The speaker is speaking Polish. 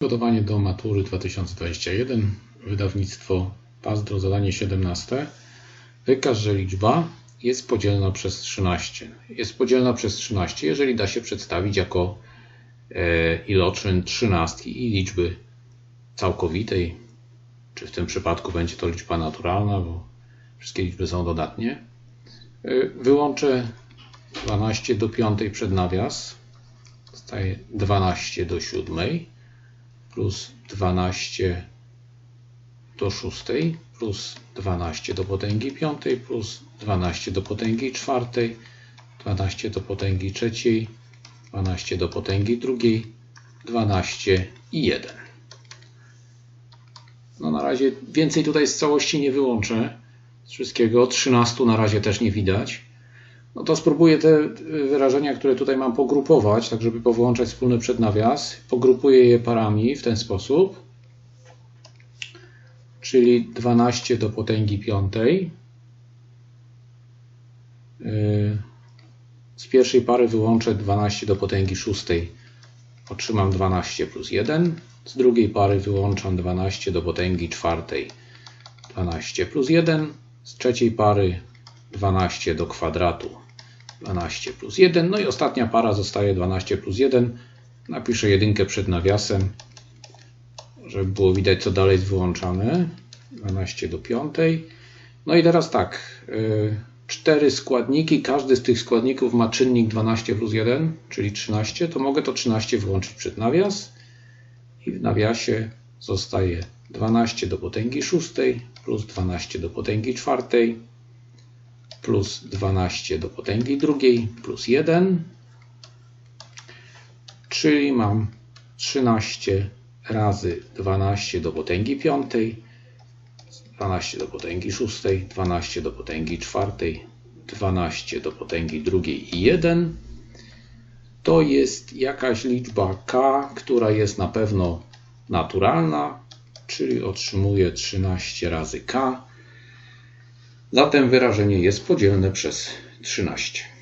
Przygotowanie do matury 2021, wydawnictwo Pazdro, zadanie 17. Wykaż, że liczba jest podzielna przez 13. Jest podzielna przez 13, jeżeli da się przedstawić jako e, iloczyn trzynastki i liczby całkowitej, czy w tym przypadku będzie to liczba naturalna, bo wszystkie liczby są dodatnie. E, Wyłączę 12 do 5 przed nawias. Zostaje 12 do 7 plus 12 do 6 plus 12 do potęgi 5 plus 12 do potęgi 4, 12 do potęgi 3, 12 do potęgi 2, 12 i 1. No na razie więcej tutaj z całości nie wyłączę. Z wszystkiego 13 na razie też nie widać. No to spróbuję te wyrażenia, które tutaj mam pogrupować, tak żeby powyłączać wspólny przednawias. Pogrupuję je parami w ten sposób. Czyli 12 do potęgi piątej. Yy, Z pierwszej pary wyłączę 12 do potęgi szóstej. Otrzymam 12 plus 1. Z drugiej pary wyłączam 12 do potęgi czwartej. 12 plus 1. Z trzeciej pary 12 do kwadratu 12 plus 1. No i ostatnia para zostaje 12 plus 1. Napiszę jedynkę przed nawiasem, żeby było widać co dalej jest wyłączane. 12 do 5. No i teraz tak. y, Cztery składniki, każdy z tych składników ma czynnik 12 plus 1, czyli 13, to mogę to 13 wyłączyć przed nawias i w nawiasie zostaje 12 do potęgi 6 plus 12 do potęgi 4 plus 12 do potęgi drugiej plus 1, czyli mam 13 razy 12 do potęgi 5, 12 do potęgi 6, 12 do potęgi 4, 12 do potęgi drugiej i 1. To jest jakaś liczba k, która jest na pewno naturalna, czyli otrzymuję 13 razy k. Zatem wyrażenie jest podzielne przez 13.